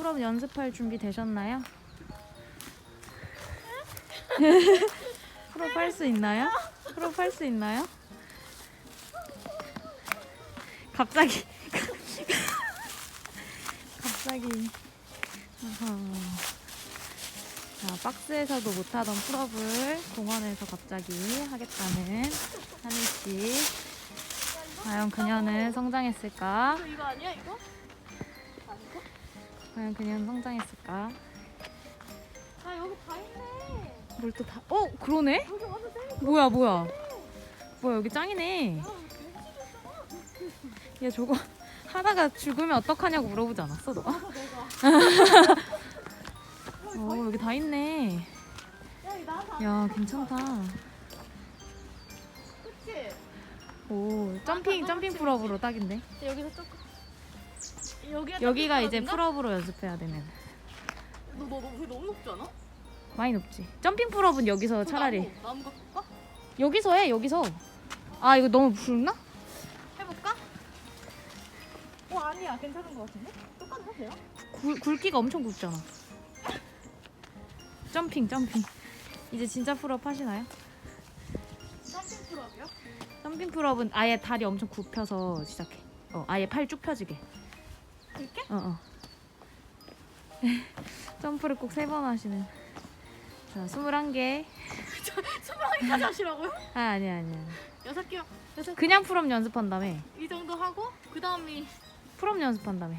풀업 연습할 준비 되셨나요? 풀업 할 수 있나요? 풀업 할 수 있나요? 갑자기 갑자기. 자 박스에서도 못하던 풀업을 공원에서 갑자기 하겠다는 하늘씨 과연 그녀는 성장했을까? 저 이거 아니야 이거? 과연 그녀는 성장했을까? 아 여기 다 있네. 뭘 또 다? 어 그러네? 여기 쌤. 뭐야 뭐야? 뭐야 여기 짱이네. 야 저거 하다가 죽으면 어떡하냐고 물어보지 않았어 너가? 어 여기 다 있네. 야 이거 나한테 야 괜찮다. 그치? 오 점핑 점핑 풀업으로 딱인데. 여기서 조금. 여기가 여기가 이제 풀 풀업으로 연습해야 되는. 너 너 너무 너무 높지 않아? 많이 높지. 점핑 풀업은 여기서 차라리 나무, 나무 가? 여기서 해 여기서. 아 이거 너무 굵나? 해볼까? 어 아니야 괜찮은 것 같은데? 똑같이 하세요? 굵, 굵기가 엄청 굵잖아. 점핑 점핑. 이제 진짜 풀업 하시나요? 점핑 풀업이요? 점핑 풀업은 아예 다리 엄청 굽혀서 시작해. 어, 아예 팔 쭉 펴지게. 이렇게? 어, 어. 점프를 꼭 세 번 하시는. 자, 21개. 스물하기까지 하시라고요? 아, 아니야, 아니야. 여섯 개요. 여섯 그냥 풀업 연습한다며. 이 정도 하고 그 다음이 풀업 연습한다며.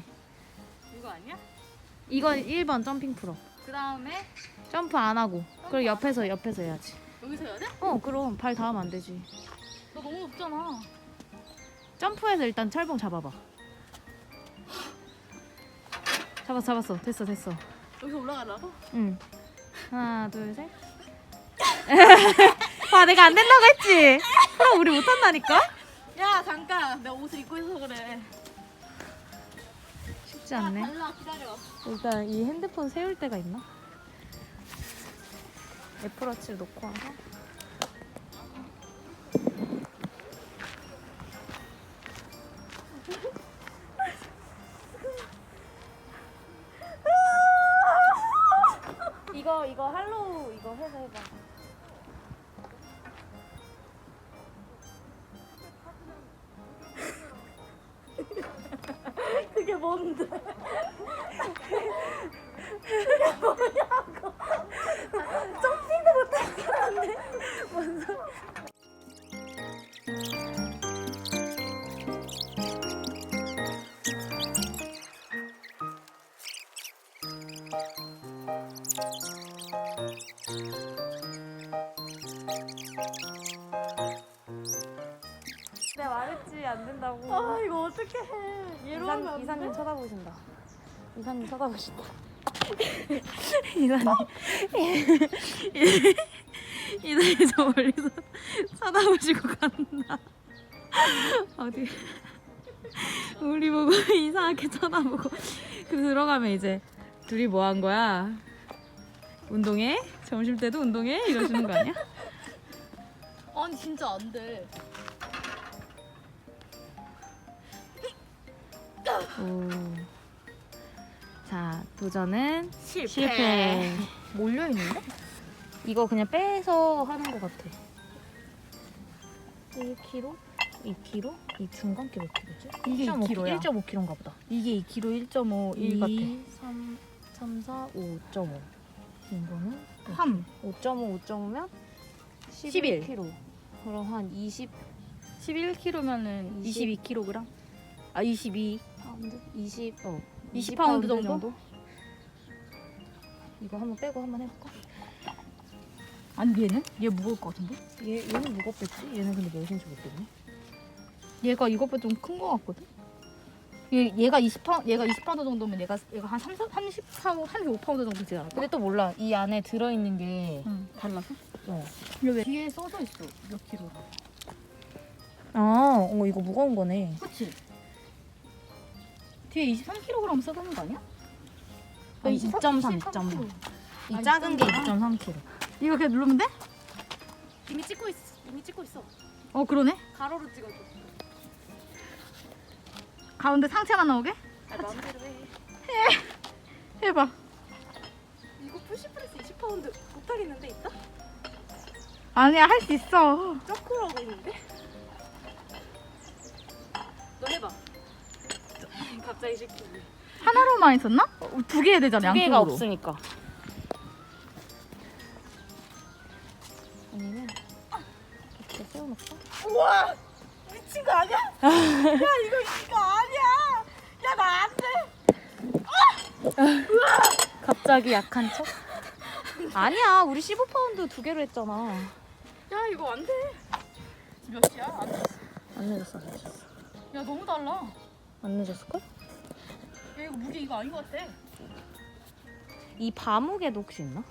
이거 아니야? 이건 1번 점핑 풀업. 그 다음에 점프 안 하고. 그리고 옆에서 옆에서 해야지. 여기서 해야 돼? 어, 그럼 발 닿으면 안 되지. 너 너무 높잖아. 점프해서 일단 철봉 잡아봐. 잡았어, 잡았어. 됐어, 됐어. 여기서 올라가려고? 응. 하나, 둘, 셋. 봐, 내가 안 된다고 했지. 그럼 우리 못한다니까? 야 잠깐 내가 옷을 입고 있어서 그래. 쉽지 않네. 달라 기다려. 일단 이 핸드폰 세울 데가 있나? 애플워치를 놓고 와서. 이거 할로우 이거 해서 해봐. 그게 뭔데? 내가 말했지 안 된다고. 아 이거 어떻게 해? 얘로 하면 이상, 안 이사님 돼? 쳐다보신다. 이사님 쳐다보신다. 이사님. 이사님 저 멀리서 쳐다보시고 간다. 어디? 우리 보고 이상하게 쳐다보고 그 들어가면 이제 둘이 뭐 한 거야? 운동해? 점심 때도 운동해? 이러시는 거 아니야? 아니 진짜 안 돼. 오. 자 도전은 실패. 실패. 몰려 있는데? 이거 그냥 빼서 하는 것 같아. 1kg? 2kg? 이 중간 게 몇 킬로지? 이게 1.5 2kg 야. 1.5kg인가 보다. 이게 2kg 1.5 1 같아. 2, 3, 3, 4, 5, 5.5. 이거는 3. 5.5, 5.5면 11. 11kg. 그럼 한 20 11kg면은 20. 22kg? 아 22. 파운드? 20, 어. 20 파운드 정도? 이거 한번 빼고 한번 해볼까? 아니 얘는? 얘 무거울 것 같은데? 얘, 얘는 무겁겠지? 얘는 근데 몇인지 모르겠네. 얘가 이것보다 좀 큰 것 같거든? 얘, 얘가 20파, 얘가 20파운드 정도면 얘가, 얘가 한 30, 30파운드, 35파운드 정도 되지 않을까? 근데 또 몰라. 이 안에 들어있는 게. 응, 달라서? 어. 왜? 뒤에 써져 있어, 몇 킬로. 아, 어, 이거 무거운 거네. 그치? 뒤에 23kg 써져 있는 거 아니야? 아니, 23, 2.3, 23kg. 이 아, 작은 게 2.3. 2.3kg. 이거 그냥 누르면 돼? 이미 찍고 있어. 이미 찍고 있어. 어, 그러네. 가로로 찍어줘. 가운데 상체만 나오게? 아, 마음대로 해. 해봐. 이거 푸시프레스 20파운드 못하겠는데 있다? 아니야 할 수 있어. 점프를 하고 있는데? 너 해봐 갑자기 시키고 하나로만 있었나? 어, 두개 해야 되잖아 두 개가 양쪽으로. 없으니까 아니면 이렇게 세워놓고 우와 미친 거 아니야? 야 이거 이거 아 나 안 돼. 갑자기 약한 척? 아니야 우리 15파운드 두 개로 했잖아 야 이거 안 돼. 몇 시야? 안 돼. 안 늦었어 안 늦었어 야 너무 달라. 안 늦었을걸? 야 이거 무게 이거 아닌 것 같아. 이 바무게도 혹시 있나?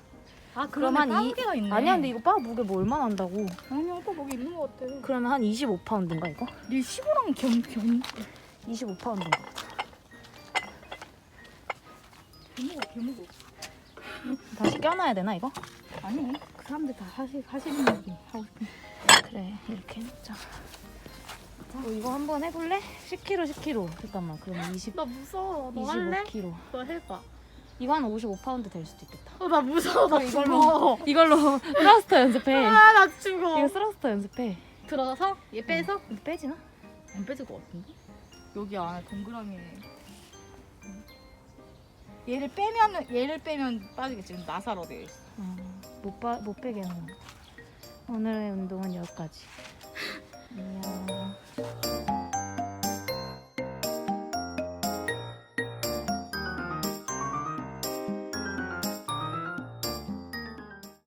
아 그럼 한 이- 개가 있네. 아니야 근데 이거 바 무게 뭐 얼마나 한다고 아니야 오빠 거기 있는 것 같아. 그러면 한 25파운드인가 이거? 네 15랑 겸 겸. 25파운드인가 개무거 개무거. 다시 껴놔야 되나 이거? 아니 그 사람들 다 하시 하시는 얘기 하고 싶은. 그래 이렇게 해보자 너 이거 한번 해볼래? 10kg 10kg 잠깐만 그러면 20, 나 무서워. 너 할래? 25kg 너 해봐. 이거 한 55파운드 될 수도 있겠다 어, 나 무서워. 나 이걸로 이걸로 스러스터 연습해 아나 죽어. 이거 스러스터 연습해 들어가서 얘 빼서 이거 빼지나? 안 빼질 것 같은데? 여기 안에 동그라미. 얘를 빼면 얘를 빼면 빠지겠지. 지금 나사로 되어 있어. 어, 못, 빠, 못 빼게 하는 거 오늘의 운동은 여기까지 안녕